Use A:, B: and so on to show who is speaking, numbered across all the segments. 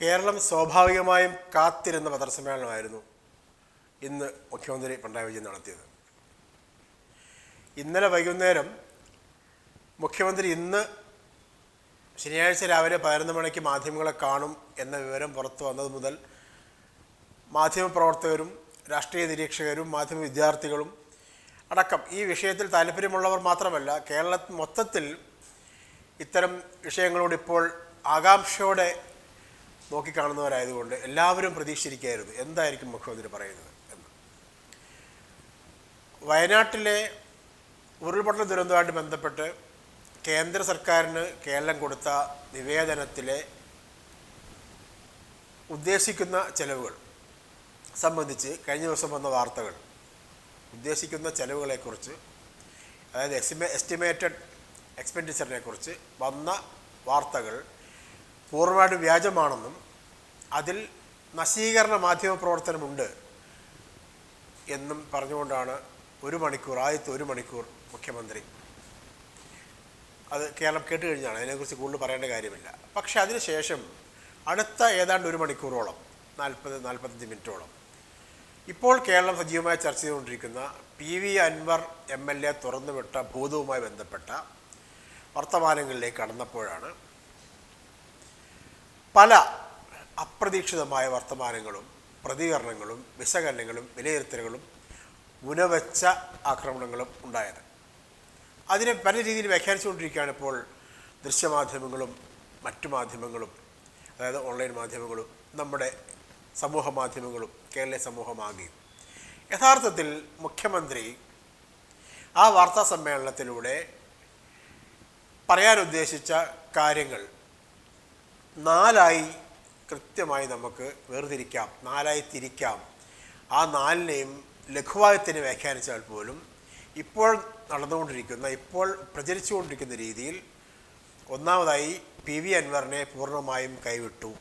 A: കേരളം സ്വാഭാവികമായും കാത്തിരുന്ന പത്രസമ്മേളനമായിരുന്നു ഇന്ന് മുഖ്യമന്ത്രി പിണറായി വിജയൻ നടത്തിയത്. ഇന്നലെ വൈകുന്നേരം മുഖ്യമന്ത്രി ഇന്ന് ശനിയാഴ്ച രാവിലെ പതിനൊന്ന് മണിക്ക് മാധ്യമങ്ങളെ കാണും എന്ന വിവരം പുറത്തു വന്നത് മുതൽ മാധ്യമപ്രവർത്തകരും രാഷ്ട്രീയ നിരീക്ഷകരും മാധ്യമ വിദ്യാർത്ഥികളും അടക്കം. ഈ വിഷയത്തിൽ താല്പര്യമുള്ളവർ മാത്രമല്ല കേരള മൊത്തത്തിൽ ഇത്തരം വിഷയങ്ങളോട് ഇപ്പോൾ ആകാംക്ഷയോടെ നോക്കിക്കാണുന്നവരായതുകൊണ്ട് എല്ലാവരും പ്രതീക്ഷിച്ചിരിക്കരുത് എന്തായിരിക്കും മുഖ്യമന്ത്രി പറയുന്നത് എന്ന്. വയനാട്ടിലെ ഉരുൾപൊട്ടൽ ദുരന്തവുമായിട്ട് ബന്ധപ്പെട്ട് കേന്ദ്ര സർക്കാരിന് കേരളം കൊടുത്ത നിവേദനത്തിലെ ഉദ്ദേശിക്കുന്ന ചെലവുകൾ സംബന്ധിച്ച് കഴിഞ്ഞ ദിവസം വന്ന വാർത്തകൾ ഉദ്ദേശിക്കുന്ന ചെലവുകളെക്കുറിച്ച് അതായത് എസ്റ്റിമേ എസ്റ്റിമേറ്റഡ് എക്സ്പെൻഡിച്ചറിനെക്കുറിച്ച് വന്ന വാർത്തകൾ പൂർണമായിട്ടും വ്യാജമാണെന്നും അതിൽ നശീകരണ മാധ്യമ പ്രവർത്തനമുണ്ട് എന്നും പറഞ്ഞുകൊണ്ടാണ് ഒരു മണിക്കൂർ ആദ്യത്തെ ഒരു മണിക്കൂർ മുഖ്യമന്ത്രി. അത് കേരളം കേട്ട് കഴിഞ്ഞാണ് അതിനെക്കുറിച്ച് കൂടുതൽ പറയേണ്ട കാര്യമില്ല. പക്ഷെ അതിനുശേഷം അടുത്ത ഏതാണ്ട് ഒരു മണിക്കൂറോളം നാൽപ്പത് നാൽപ്പത്തഞ്ച് മിനിറ്റോളം ഇപ്പോൾ കേരളം സജീവമായി ചർച്ച ചെയ്തുകൊണ്ടിരിക്കുന്ന P V Anvar M L A തുറന്നുവിട്ട ഭൂതവുമായി ബന്ധപ്പെട്ട വർത്തമാനങ്ങളിലേക്ക് കടന്നപ്പോഴാണ് പല അപ്രതീക്ഷിതമായ വർത്തമാനങ്ങളും പ്രതികരണങ്ങളും വിശകലനങ്ങളും വിലയിരുത്തലുകളും ഉനവച്ച ആക്രമണങ്ങളും ഉണ്ടായത്. അതിനെ പല രീതിയിൽ വ്യാഖ്യാനിച്ചുകൊണ്ടിരിക്കുകയാണ് ഇപ്പോൾ ദൃശ്യമാധ്യമങ്ങളും മറ്റു മാധ്യമങ്ങളും അതായത് ഓൺലൈൻ മാധ്യമങ്ങളും നമ്മുടെ സമൂഹ മാധ്യമങ്ങളും കേരള സമൂഹമാകെയും യഥാർത്ഥത്തിൽ മുഖ്യമന്ത്രി ആ വാർത്താ സമ്മേളനത്തിലൂടെ പറയാനുദ്ദേശിച്ച കാര്യങ്ങൾ നാലായി കൃത്യമായി നമുക്ക് വേർതിരിക്കാം നാലായി തിരിക്കാം. ആ നാലിനെയും ലഘുവായി തന്നെ വ്യാഖ്യാനിച്ചാൽ പോലും ഇപ്പോൾ നടന്നുകൊണ്ടിരിക്കുന്ന ഇപ്പോൾ പ്രചരിച്ചുകൊണ്ടിരിക്കുന്ന രീതിയിൽ ഒന്നാമതായി പി വി അൻവറിനെ പൂർണമായും കൈവിട്ടു.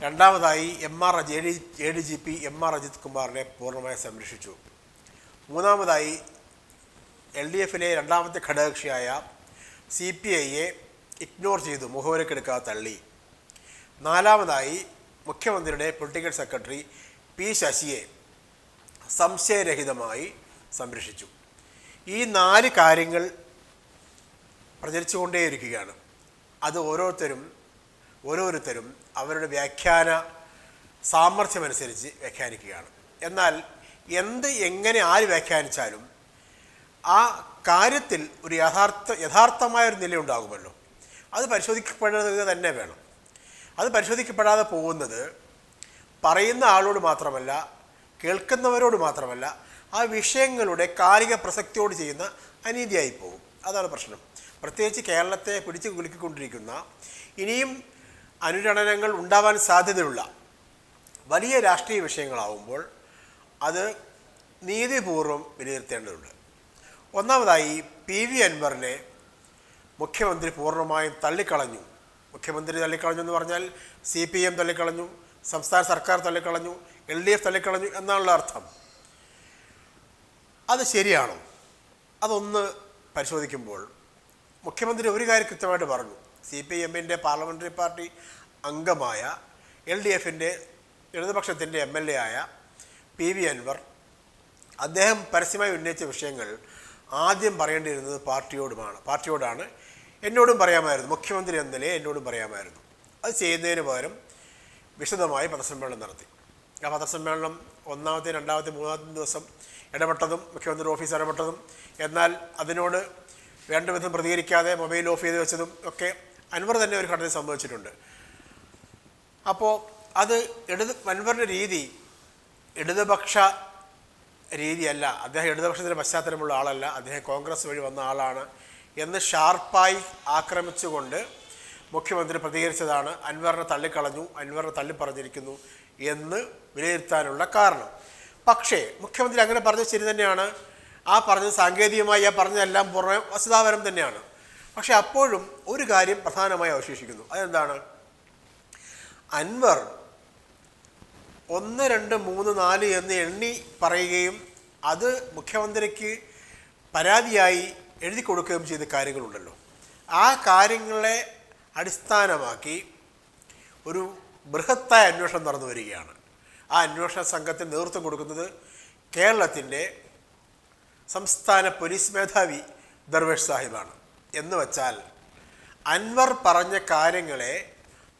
A: രണ്ടാമതായി M R A D A D G P M R Ajith കുമാറിനെ പൂർണമായി സംരക്ഷിച്ചു. മൂന്നാമതായി എൽ ഡി എഫിലെ രണ്ടാമത്തെ ഘടകകക്ഷിയായ സി പി ഐയെ ഇഗ്നോർ ചെയ്തു മുഖവരക്കെടുക്കാതെ തള്ളി. നാലാമതായി മുഖ്യമന്ത്രിയുടെ പൊളിറ്റിക്കൽ സെക്രട്ടറി പി ശശിയെ സംശയരഹിതമായി സംരക്ഷിച്ചു. ഈ നാല് കാര്യങ്ങൾ പ്രചരിച്ചുകൊണ്ടേയിരിക്കുകയാണ്. അത് ഓരോരുത്തരും ഓരോരുത്തരും അവരുടെ വ്യാഖ്യാന സാമർഥ്യമനുസരിച്ച് വ്യാഖ്യാനിക്കുകയാണ്. എന്നാൽ എന്ത് എങ്ങനെ ആര് വ്യാഖ്യാനിച്ചാലും ആ കാര്യത്തിൽ ഒരു യഥാർത്ഥ യഥാർത്ഥമായൊരു നിലയുണ്ടാകുമല്ലോ. അത് പരിശോധിക്കപ്പെടുന്നത് തന്നെ വേണം. അത് പരിശോധിക്കപ്പെടാതെ പോകുന്നത് പറയുന്ന ആളോട് മാത്രമല്ല കേൾക്കുന്നവരോട് മാത്രമല്ല ആ വിഷയങ്ങളുടെ കാലിക പ്രസക്തിയോട് ചെയ്യുന്ന അനീതിയായി പോകും. അതാണ് പ്രശ്നം. പ്രത്യേകിച്ച് കേരളത്തെ പിടിച്ചു കുലുക്കിക്കൊണ്ടിരിക്കുന്ന ഇനിയും അനുരണനങ്ങൾ ഉണ്ടാവാൻ സാധ്യതയുള്ള വലിയ രാഷ്ട്രീയ വിഷയങ്ങളാവുമ്പോൾ അത് നീതിപൂർവം വിലയിരുത്തേണ്ടതുണ്ട്. ഒന്നാമതായി പി വി അൻവറിനെ മുഖ്യമന്ത്രി പൂർണമായും തള്ളിക്കളഞ്ഞു. മുഖ്യമന്ത്രി തള്ളിക്കളഞ്ഞു എന്ന് പറഞ്ഞാൽ സി പി എം തള്ളിക്കളഞ്ഞു സംസ്ഥാന സർക്കാർ തള്ളിക്കളഞ്ഞു എൽ ഡി എഫ് തള്ളിക്കളഞ്ഞു എന്നാണുള്ള അർത്ഥം. അത് ശരിയാണോ? അതൊന്ന് പരിശോധിക്കുമ്പോൾ മുഖ്യമന്ത്രി ഒരു കാര്യം കൃത്യമായിട്ട് പറഞ്ഞു. സി പി എമ്മിന്റെ പാർലമെന്ററി പാർട്ടി അംഗമായ എൽ ഡി എഫിന്റെ ഇടതുപക്ഷത്തിന്റെ എം എൽ എ ആയ പി വി അൻവർ അദ്ദേഹം പരസ്യമായി ഉന്നയിച്ച വിഷയങ്ങൾ ആദ്യം പറയേണ്ടിയിരുന്നത് പാർട്ടിയോടുമാണ്. പാർട്ടിയോടാണ് എന്നോടും പറയാമായിരുന്നു. മുഖ്യമന്ത്രി എന്ന നിലയെ എന്നോടും പറയാമായിരുന്നു. അത് ചെയ്യുന്നതിന് പകരം വിശദമായി പത്രസമ്മേളനം നടത്തി. ആ പത്രസമ്മേളനം ഒന്നാമത്തെ രണ്ടാമത്തെ മൂന്നാമത്തെ ദിവസം ഇടപെട്ടതും മുഖ്യമന്ത്രി ഓഫീസ് ഇടപെട്ടതും. എന്നാൽ അതിനോട് വേണ്ട വിധം പ്രതികരിക്കാതെ മൊബൈൽ ഓഫ് ചെയ്ത് വെച്ചതും ഒക്കെ അൻവർ തന്നെ ഒരു ഘടന സംഭവിച്ചിട്ടുണ്ട്. അപ്പോൾ അത് ഇടത് അൻവറിന്റെ രീതി ഇടതുപക്ഷ രീതിയല്ല. അദ്ദേഹം ഇടതുപക്ഷത്തിന്റെ പശ്ചാത്തലമുള്ള ആളല്ല. അദ്ദേഹം കോൺഗ്രസ് വഴി വന്ന ആളാണ്. എന്ന് ഷാർപ്പായി ആക്രമിച്ചുകൊണ്ട് മുഖ്യമന്ത്രി പ്രതികരിച്ചതാണ് അൻവറിനെ തള്ളിക്കളഞ്ഞു അൻവറിനെ തള്ളിപ്പറഞ്ഞിരിക്കുന്നു എന്ന് വിലയിരുത്താനുള്ള കാരണം. പക്ഷേ മുഖ്യമന്ത്രി അങ്ങനെ പറഞ്ഞത് ശരി തന്നെയാണ്. ആ പറഞ്ഞ സാങ്കേതികമായി ആ പറഞ്ഞതെല്ലാം പുറമെ വസ്തുതാപരം തന്നെയാണ്. പക്ഷേ അപ്പോഴും ഒരു കാര്യം പ്രധാനമായി അവശേഷിക്കുന്നു. അതെന്താണ്? അൻവർ ഒന്ന് രണ്ട് മൂന്ന് നാല് എന്ന് എണ്ണി പറയുകയും അത് മുഖ്യമന്ത്രിക്ക് പരാതിയായി എഴുതി കൊടുക്കുകയും ചെയ്ത കാര്യങ്ങളുണ്ടല്ലോ. ആ കാര്യങ്ങളെ അടിസ്ഥാനമാക്കി ഒരു ബൃഹത്തായ അന്വേഷണം നടന്നു വരികയാണ്. ആ അന്വേഷണ സംഘത്തിന് നേതൃത്വം കൊടുക്കുന്നത് കേരളത്തിന്റെ സംസ്ഥാന പോലീസ് മേധാവി ദർവേഷ് സാഹിബാണ്. എന്ന് വച്ചാൽ അൻവർ പറഞ്ഞ കാര്യങ്ങളെ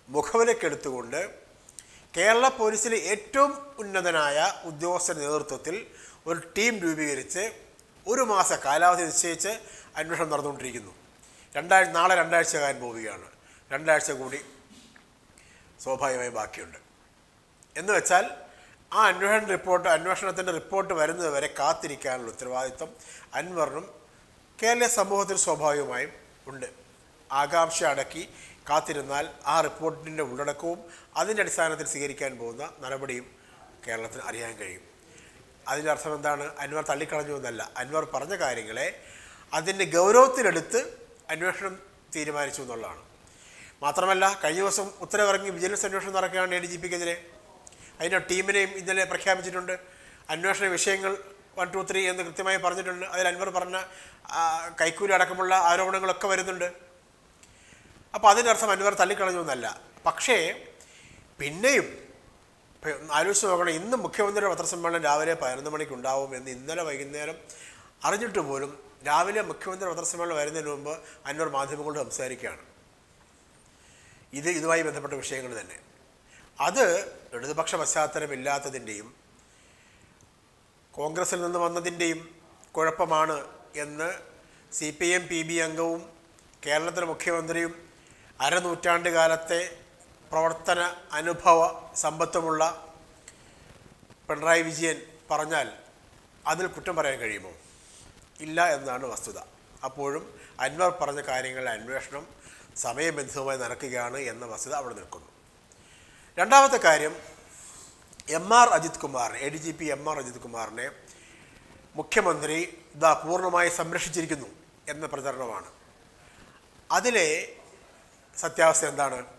A: മുഖവിലക്കെടുത്തുകൊണ്ട് കേരള പോലീസിലെ ഏറ്റവും ഉന്നതനായ ഉദ്യോഗസ്ഥ നേതൃത്വത്തിൽ ഒരു ടീം രൂപീകരിച്ച് ഒരു മാസ കാലാവധി നിശ്ചയിച്ച് അന്വേഷണം നടന്നുകൊണ്ടിരിക്കുന്നു. രണ്ടാഴ്ച നാളെ രണ്ടാഴ്ച കാലം പോവുകയാണ് രണ്ടാഴ്ച കൂടി സ്വാഭാവികമായി ബാക്കിയുണ്ട്. എന്ന് വെച്ചാൽ ആ അന്വേഷണ റിപ്പോർട്ട് അന്വേഷണത്തിന്റെ റിപ്പോർട്ട് വരുന്നത് വരെ കാത്തിരിക്കാനുള്ള ഉത്തരവാദിത്വം അൻവറിനും കേരള സമൂഹത്തിൽ സ്വാഭാവികമായും ഉണ്ട്. ആകാംക്ഷ അടക്കി കാത്തിരുന്നാൽ ആ റിപ്പോർട്ടിന്റെ ഉള്ളടക്കവും അതിന്റെ അടിസ്ഥാനത്തിൽ സ്വീകരിക്കാൻ പോകുന്ന നടപടിയും കേരളത്തിന് അറിയാൻ കഴിയും. അതിന്റെ അർത്ഥം എന്താണ്? അൻവർ തള്ളിക്കളഞ്ഞു എന്നല്ല. അൻവർ പറഞ്ഞ കാര്യങ്ങളെ അതിന്റെ ഗൗരവത്തിലെടുത്ത് അന്വേഷണം തീരുമാനിച്ചു എന്നുള്ളതാണ്. മാത്രമല്ല കഴിഞ്ഞ ദിവസം ഉത്തരവിറങ്ങി വിജിലൻസ് അന്വേഷണം നടക്കുകയാണ് എ ഡി ജി പിക്കെതിരെ. അതിന്റെ ടീമിനെയും ഇന്നലെ പ്രഖ്യാപിച്ചിട്ടുണ്ട്. അന്വേഷണ വിഷയങ്ങൾ വൺ ടു ത്രീ എന്ന് കൃത്യമായി പറഞ്ഞിട്ടുണ്ട്. അതിൽ അൻവർ പറഞ്ഞ കൈക്കൂലി അടക്കമുള്ള ആരോപണങ്ങളൊക്കെ വരുന്നുണ്ട്. അപ്പോൾ അതിന്റെ അർത്ഥം അൻവർ തള്ളിക്കളഞ്ഞു എന്നല്ല. പക്ഷേ പിന്നെയും ആലോചിച്ച് നോക്കണം ഇന്ന് മുഖ്യമന്ത്രിയുടെ പത്രസമ്മേളനം രാവിലെ പതിനൊന്ന് മണിക്ക് ഉണ്ടാവും എന്ന് ഇന്നലെ വൈകുന്നേരം അറിഞ്ഞിട്ട് പോലും രാവിലെ മുഖ്യമന്ത്രി പത്രസമ്മേളനം വരുന്നതിന് മുമ്പ് അന്വർ മാധ്യമങ്ങളോട് സംസാരിക്കുകയാണ്. ഇത് ഇതുമായി ബന്ധപ്പെട്ട വിഷയങ്ങൾ തന്നെ. അത് ഇടതുപക്ഷ പശ്ചാത്തലമില്ലാത്തതിന്റെയും കോൺഗ്രസിൽ നിന്ന് വന്നതിന്റെയും കുഴപ്പമാണ് എന്ന് C P M P B അംഗവും കേരളത്തിലെ മുഖ്യമന്ത്രിയും അരനൂറ്റാണ്ട് കാലത്തെ പ്രവർത്തന അനുഭവ സമ്പത്തുമുള്ള പിണറായി വിജയൻ പറഞ്ഞാൽ അതിൽ കുറ്റം പറയാൻ കഴിയുമോ? ഇല്ല എന്നാണ് വസ്തുത. അപ്പോഴും അൻവർ പറഞ്ഞ കാര്യങ്ങളുടെ അന്വേഷണം സമയബന്ധിതമായി നടക്കുകയാണ് എന്ന വസ്തുത അവിടെ നിൽക്കുന്നു. രണ്ടാമത്തെ കാര്യം M R Ajith Kumar A D G P M R Ajith കുമാറിനെ മുഖ്യമന്ത്രി ഇതാ പൂർണമായി സംരക്ഷിച്ചിരിക്കുന്നു എന്ന പ്രചരണമാണ്. അതിലെ സത്യാവസ്ഥ എന്താണ്?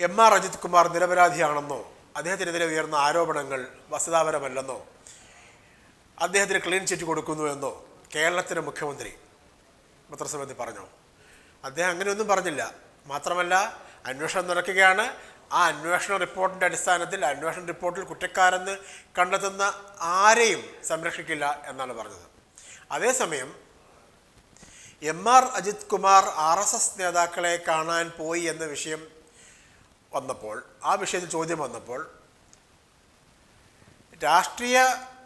A: എം ആർ അജിത് കുമാർ നിരപരാധിയാണെന്നോ അദ്ദേഹത്തിനെതിരെ ഉയർന്ന ആരോപണങ്ങൾ വസ്തുതാപരമല്ലെന്നോ അദ്ദേഹത്തിന് ക്ലീൻ ചിറ്റ് കൊടുക്കുന്നു എന്നോ കേരളത്തിലെ മുഖ്യമന്ത്രി പത്രസമിതി പറഞ്ഞു? അദ്ദേഹം അങ്ങനെയൊന്നും പറഞ്ഞില്ല. മാത്രമല്ല അന്വേഷണം നടക്കുകയാണ്. ആ അന്വേഷണ റിപ്പോർട്ടിന്റെ അടിസ്ഥാനത്തിൽ അന്വേഷണ റിപ്പോർട്ടിൽ കുറ്റക്കാരെന്ന് കണ്ടെത്തുന്ന ആരെയും സംരക്ഷിക്കില്ല എന്നാണ് പറഞ്ഞത്. അതേസമയം M R Ajith Kumar R S S നേതാക്കളെ കാണാൻ പോയി എന്ന വിഷയം വന്നപ്പോൾ ആ വിഷയത്തിൽ ചോദ്യം വന്നപ്പോൾ രാഷ്ട്രീയ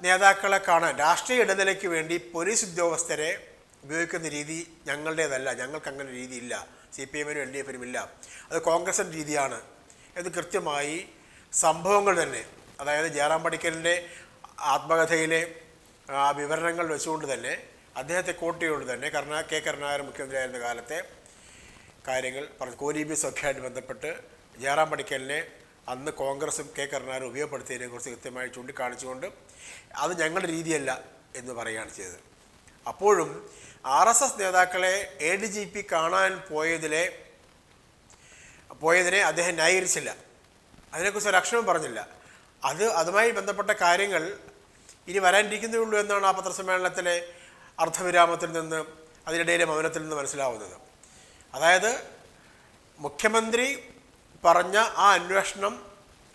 A: നേതാക്കളെ കാണാൻ രാഷ്ട്രീയ ഇടനിലയ്ക്ക് വേണ്ടി പോലീസ് ഉദ്യോഗസ്ഥരെ ഉപയോഗിക്കുന്ന രീതി ഞങ്ങളുടേതല്ല. ഞങ്ങൾക്ക് അങ്ങനെ രീതിയില്ല. സി പി എമ്മിനും എൽ ഡി എഫിനും ഇല്ല. അത് കോൺഗ്രസിന്റെ രീതിയാണ്. എന്ന് കൃത്യമായി സംഭവങ്ങൾ തന്നെ അതായത് ജയറാം പടിക്കലിന്റെ ആത്മകഥയിലെ ആ വിവരണങ്ങൾ വെച്ചുകൊണ്ട് തന്നെ അദ്ദേഹത്തെ കോട്ട് തന്നെ കർണാ കെ കരുണാകരൻ മുഖ്യമന്ത്രിയായിരുന്ന കാലത്തെ കാര്യങ്ങൾ പറഞ്ഞു. കോലീബി ആയിട്ട് ബന്ധപ്പെട്ട് ജയറാം പണിക്കലിനെ അന്ന് കോൺഗ്രസും കെ കരുണാരും ഉപയോഗപ്പെടുത്തിയതിനെ കുറിച്ച് കൃത്യമായി ചൂണ്ടിക്കാണിച്ചുകൊണ്ട് അത് ഞങ്ങളുടെ രീതിയല്ല എന്ന് പറയുകയാണ് ചെയ്തത്. അപ്പോഴും ആർ എസ് എസ് നേതാക്കളെ എ ഡി ജി പി കാണാൻ പോയതിലെ പോയതിനെ അദ്ദേഹം ന്യായീകരിച്ചില്ല. അതിനെക്കുറിച്ച് ഒരു അക്ഷരം പറഞ്ഞില്ല. അത് അതുമായി ബന്ധപ്പെട്ട കാര്യങ്ങൾ ഇനി വരാനിരിക്കുന്നേ ഉള്ളൂ എന്നാണ് ആ പത്രസമ്മേളനത്തിലെ അർദ്ധവിരാമത്തിൽ നിന്ന് അതിനിടയിലെ മൗനത്തിൽ നിന്ന് മനസ്സിലാവുന്നത്. അതായത് മുഖ്യമന്ത്രി പറഞ്ഞ ആ അന്വേഷണം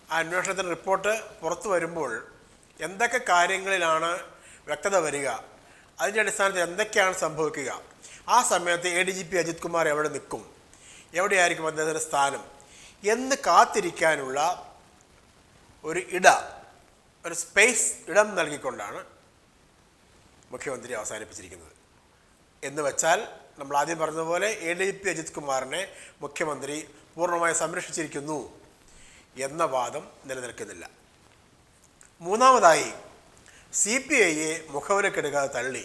A: ആ അന്വേഷണത്തിന്റെ റിപ്പോർട്ട് പുറത്തു വരുമ്പോൾ എന്തൊക്കെ കാര്യങ്ങളിലാണ് വ്യക്തത വരിക അതിന്റെ അടിസ്ഥാനത്തിൽ എന്തൊക്കെയാണ് സംഭവിക്കുക ആ സമയത്ത് A D G P Ajith Kumar എവിടെ നിൽക്കും എവിടെയായിരിക്കും അദ്ദേഹത്തിന്റെ സ്ഥാനം എന്ന് കാത്തിരിക്കാനുള്ള ഒരു ഇട ഒരു സ്പേസ് ഇടം നൽകിക്കൊണ്ടാണ് മുഖ്യമന്ത്രി അവസാനിപ്പിച്ചിരിക്കുന്നത്. എന്ന് വെച്ചാൽ നമ്മൾ ആദ്യം പറഞ്ഞതുപോലെ എ ഡി പി അജിത് കുമാറിനെ മുഖ്യമന്ത്രി പൂർണമായി സംരക്ഷിച്ചിരിക്കുന്നു എന്ന വാദം നിലനിൽക്കുന്നില്ല. മൂന്നാമതായി സി പി ഐയെ മുഖവിലക്കെടുക്കാതെ തള്ളി.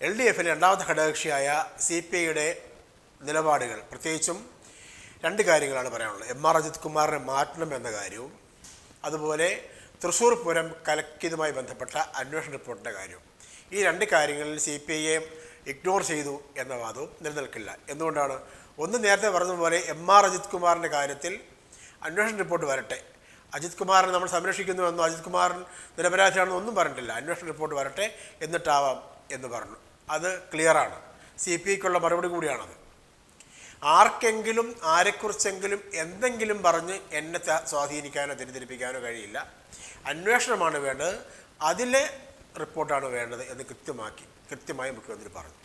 A: എൽ ഡി എഫിലെ രണ്ടാമത്തെ ഘടകകക്ഷിയായ സി പി ഐയുടെ നിലപാടുകൾ. പ്രത്യേകിച്ചും രണ്ട് കാര്യങ്ങളാണ് പറയാനുള്ളത്. എം ആർ അജിത് കുമാറിനെ മാറ്റണം എന്ന കാര്യവും അതുപോലെ തൃശ്ശൂർ പൂരം കലക്കിയതുമായി ബന്ധപ്പെട്ട അന്വേഷണ റിപ്പോർട്ടിന്റെ കാര്യവും. ഈ രണ്ട് കാര്യങ്ങളിൽ സി പി ഐയെ ഇഗ്നോർ ചെയ്തു എന്ന വാദവും നിലനിൽക്കില്ല. എന്തുകൊണ്ടാണ്? ഒന്ന് നേരത്തെ പറഞ്ഞതുപോലെ എം ആർ അജിത് കുമാറിന്റെ കാര്യത്തിൽ അന്വേഷണ റിപ്പോർട്ട് വരട്ടെ. അജിത് കുമാറിനെ നമ്മൾ സംരക്ഷിക്കുന്നുവെന്നോ അജിത് കുമാരൻ നിരപരാധിയാണെന്നോ ഒന്നും പറഞ്ഞിട്ടില്ല. അന്വേഷണ റിപ്പോർട്ട് വരട്ടെ എന്നിട്ടാവാം എന്ന് പറഞ്ഞു. അത് ക്ലിയറാണ് സി പി ഐക്കുള്ള മറുപടി കൂടിയാണത്. ആർക്കെങ്കിലും ആരെക്കുറിച്ചെങ്കിലും എന്തെങ്കിലും പറഞ്ഞ് എന്നെ സ്വാധീനിക്കാനോ തെറ്റിദ്ധരിപ്പിക്കാനോ കഴിയില്ല. അന്വേഷണമാണ് വേണ്ടത്. അതിലെ റിപ്പോർട്ടാണ് വേണ്ടത് എന്ന് കൃത്യമാക്കി. കൃത്യമായി മുഖ്യമന്ത്രി പറഞ്ഞു.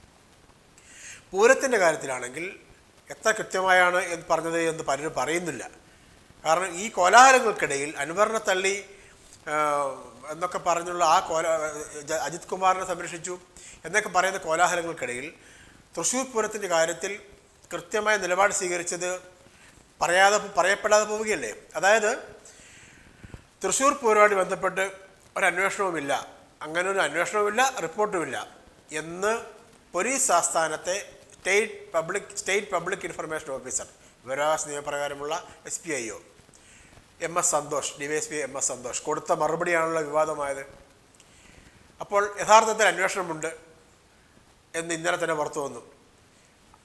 A: പൂരത്തിന്റെ കാര്യത്തിലാണെങ്കിൽ എത്ര കൃത്യമായാണ് എന്ന് പറഞ്ഞത് എന്ന് പലരും പറയുന്നില്ല. കാരണം ഈ കോലാഹലങ്ങൾക്കിടയിൽ അനുവറിനെ തള്ളി എന്നൊക്കെ പറഞ്ഞുള്ള ആ കോല അജിത് കുമാറിനെ സംരക്ഷിച്ചു എന്നൊക്കെ പറയുന്ന കോലാഹലങ്ങൾക്കിടയിൽ തൃശ്ശൂർ പൂരത്തിന്റെ കാര്യത്തിൽ കൃത്യമായ നിലപാട് സ്വീകരിച്ചത് പറയാതെ പറയപ്പെടാതെ പോവുകയല്ലേ? അതായത് തൃശ്ശൂർ പൂരവുമായി ബന്ധപ്പെട്ട് ഒരു അന്വേഷണവുമില്ല. അങ്ങനെ ഒരു അന്വേഷണവുമില്ല റിപ്പോർട്ടുമില്ല. എന്ന് police ആസ്ഥാനത്തെ state public state public information officer വിവരാവകാശ നിയമപ്രകാരമുള്ള S P I O M S Santhosh D Y S P M S Santhosh കൊടുത്ത മറുപടിയാണല്ലോ വിവാദമായത്. അപ്പോൾ യഥാർത്ഥത്തിൽ അന്വേഷണമുണ്ട് എന്ന് ഇന്നലെ തന്നെ പുറത്തു വന്നു.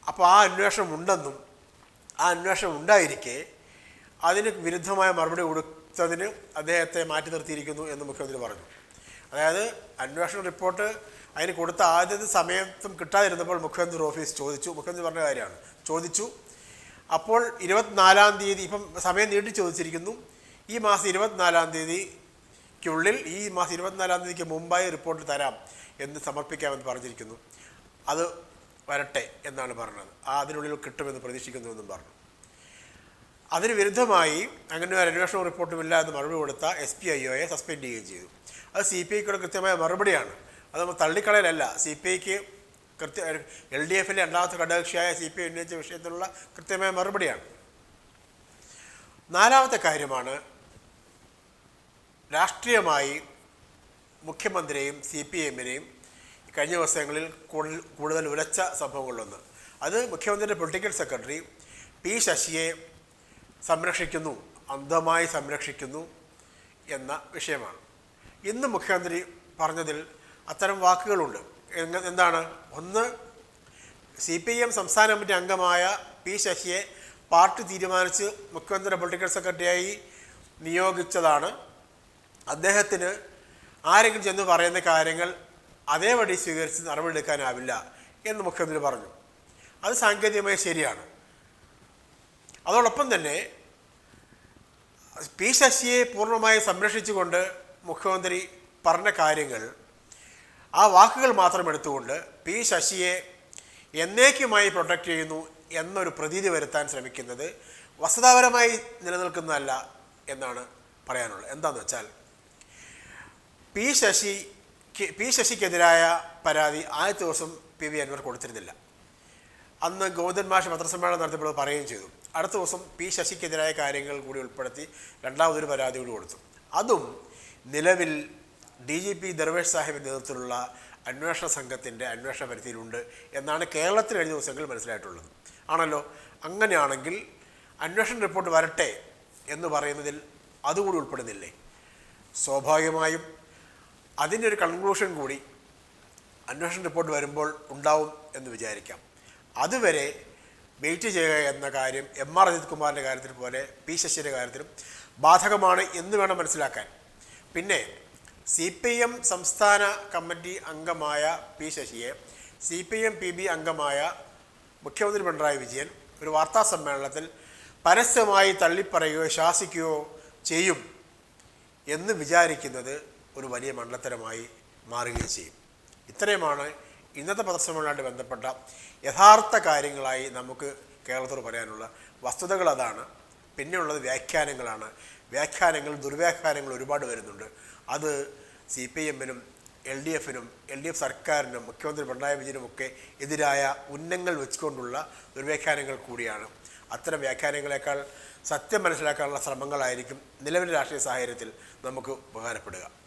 A: അപ്പോൾ ആ അന്വേഷണം ഉണ്ടെന്നും ആ അന്വേഷണം ഉണ്ടായിരിക്കെ അതിന് വിരുദ്ധമായ മറുപടി കൊടുത്തതിന് അദ്ദേഹത്തെ മാറ്റി നിർത്തിയിരിക്കുന്നു എന്ന് മുഖ്യമന്ത്രി പറഞ്ഞു. അതായത് അന്വേഷണ റിപ്പോർട്ട് അതിന് കൊടുത്ത ആദ്യത്തെ സമയത്തും കിട്ടാതിരുന്നപ്പോൾ മുഖ്യമന്ത്രി ഓഫീസ് ചോദിച്ചു. മുഖ്യമന്ത്രി പറഞ്ഞ കാര്യമാണ്. ചോദിച്ചു. അപ്പോൾ ഇരുപത്തിനാലാം തീയതി ഇപ്പം സമയം നീട്ടി ചോദിച്ചിരിക്കുന്നു. ഈ മാസം ഇരുപത്തിനാലാം തീയതിക്കുള്ളിൽ ഈ മാസം ഇരുപത്തിനാലാം തീയതിക്ക് മുമ്പായി റിപ്പോർട്ട് തരാം എന്ന് സമർപ്പിക്കാമെന്ന് പറഞ്ഞിരിക്കുന്നു. അത് വരട്ടെ എന്നാണ് പറഞ്ഞത്. ആ അതിനുള്ളിൽ കിട്ടുമെന്ന് പ്രതീക്ഷിക്കുന്നുവെന്നും പറഞ്ഞു. അതിന് വിരുദ്ധമായി അങ്ങനെ ഒരു അന്വേഷണ റിപ്പോർട്ടുമില്ല എന്ന് മറുപടി കൊടുത്ത എസ് പി ഐ ഒയെ സസ്പെൻഡ് ചെയ്യുകയും ചെയ്തു. അത് സി പി ഐക്കുള്ള കൃത്യമായ മറുപടിയാണ്. അത് നമ്മൾ തള്ളിക്കളയലല്ല. സി പി ഐക്ക് കൃത്യ എൽ ഡി എഫിലെ രണ്ടാമത്തെ ഘടകകക്ഷിയായ സി പി ഐ ഉന്നയിച്ച വിഷയത്തിലുള്ള കൃത്യമായ മറുപടിയാണ്. നാലാമത്തെ കാര്യമാണ് രാഷ്ട്രീയമായി മുഖ്യമന്ത്രിയെയും സി പി എമ്മിനെയും കഴിഞ്ഞ ദിവസങ്ങളിൽ കൂടുതൽ കൂടുതൽ ഉലച്ച സംഭവങ്ങളിലൊന്ന്. അത് മുഖ്യമന്ത്രിയുടെ പൊളിറ്റിക്കൽ സെക്രട്ടറി പി ശശിയെ സംരക്ഷിക്കുന്നു അന്ധമായി സംരക്ഷിക്കുന്നു എന്ന വിഷയമാണ്. ഇന്ന് മുഖ്യമന്ത്രി പറഞ്ഞതിൽ അത്തരം വാക്കുകളുണ്ട്. എന്താണ്? ഒന്ന് സി പി എം സംസ്ഥാന കമ്മിറ്റി അംഗമായ പി ശശിയെ പാർട്ടി തീരുമാനിച്ച് മുഖ്യമന്ത്രിയുടെ പൊളിറ്റിക്കൽ സെക്രട്ടറിയായി നിയോഗിച്ചതാണ്. അദ്ദേഹത്തിന് ആരെങ്കിലും ചെന്ന് പറയുന്ന കാര്യങ്ങൾ അതേപടി സ്വീകരിച്ച് നടപടിയെടുക്കാനാവില്ല എന്ന് മുഖ്യമന്ത്രി പറഞ്ഞു. അത് സാങ്കേതികമായി ശരിയാണ്. അതോടൊപ്പം തന്നെ പി ശശിയെ പൂർണമായി സംരക്ഷിച്ചുകൊണ്ട് മുഖ്യമന്ത്രി പറഞ്ഞ കാര്യങ്ങൾ ആ വാക്കുകൾ മാത്രം എടുത്തുകൊണ്ട് പി ശശിയെ എന്നേക്കുമായി പ്രൊട്ടക്റ്റ് ചെയ്യുന്നു എന്നൊരു പ്രതീതി വരുത്താൻ ശ്രമിക്കുന്നത് വസ്തുതാപരമായി നിലനിൽക്കുന്നതല്ല എന്നാണ് പറയാനുള്ളത്. എന്താണെന്ന് വെച്ചാൽ പി ശശി പി ശശിക്കെതിരായ പരാതി ആദ്യത്തെ ദിവസം പി വി അൻവർ കൊടുത്തിരുന്നില്ല. അന്ന് ഗോവിന്ദൻ മാഷ് പത്രസമ്മേളനം നടത്തിയപ്പോൾ പറയുകയും ചെയ്തു. അടുത്ത ദിവസം പി ശശിക്കെതിരായ കാര്യങ്ങൾ കൂടി ഉൾപ്പെടുത്തി രണ്ടാമതൊരു പരാതി കൂടി കൊടുത്തു. അതും നിലവിൽ ഡി ജി പി ദർവേഷ് സാഹിബിന്റെ നേതൃത്വത്തിലുള്ള അന്വേഷണ സംഘത്തിന്റെ അന്വേഷണ പരിധിയിലുണ്ട് എന്നാണ് കേരളത്തിൽ കഴിഞ്ഞ ദിവസങ്ങളിൽ മനസ്സിലായിട്ടുള്ളത്. ആണല്ലോ? അങ്ങനെയാണെങ്കിൽ അന്വേഷണ റിപ്പോർട്ട് വരട്ടെ എന്ന് പറയുന്നതിൽ അതുകൂടി ഉൾപ്പെടുന്നില്ലേ? സ്വാഭാവികമായും അതിന്റെ ഒരു കൺക്ലൂഷൻ കൂടി അന്വേഷണ റിപ്പോർട്ട് വരുമ്പോൾ ഉണ്ടാവും എന്ന് വിചാരിക്കാം. അതുവരെ വെയിറ്റ് ചെയ്യുക എന്ന കാര്യം എം ആർ അജിത് കുമാറിന്റെ കാര്യത്തിൽ പോലെ പി ശശിയുടെ കാര്യത്തിലും ബാധകമാണ് എന്ന് വേണം മനസ്സിലാക്കാൻ. പിന്നെ സി പി എം സംസ്ഥാന കമ്മിറ്റി അംഗമായ പി ശശിയെ C P M P B അംഗമായ മുഖ്യമന്ത്രി പിണറായി വിജയൻ ഒരു വാർത്താ സമ്മേളനത്തിൽ പരസ്യമായി തള്ളിപ്പറയുകയോ ശാസിക്കുകയോ ചെയ്യും എന്ന് വിചാരിക്കുന്നത് ഒരു വലിയ മണ്ഡലത്തരമായി മാറുകയും ചെയ്യും. ഇത്രയുമാണ് ഇന്നത്തെ പ്രദർശനങ്ങളുമായിട്ട് ബന്ധപ്പെട്ട യഥാർത്ഥ കാര്യങ്ങളായി നമുക്ക് കേരളത്തോട് പറയാനുള്ള വസ്തുതകൾ അതാണ്. പിന്നെയുള്ളത് വ്യാഖ്യാനങ്ങളാണ്. വ്യാഖ്യാനങ്ങൾ ദുർവ്യാഖ്യാനങ്ങൾ ഒരുപാട് വരുന്നുണ്ട്. അത് സി പി എമ്മിനും എൽ ഡി എഫിനും എൽ ഡി എഫ് സർക്കാരിനും മുഖ്യമന്ത്രി പിണറായി വിജയനുമൊക്കെ എതിരായ ഉന്നങ്ങൾ വെച്ചുകൊണ്ടുള്ള ദുർവ്യാഖ്യാനങ്ങൾ കൂടിയാണ്. അത്തരം വ്യാഖ്യാനങ്ങളെക്കാൾ സത്യം മനസ്സിലാക്കാനുള്ള ശ്രമങ്ങളായിരിക്കും നിലവിലെ രാഷ്ട്രീയ സാഹചര്യത്തിൽ നമുക്ക് ഉപകാരപ്പെടുക.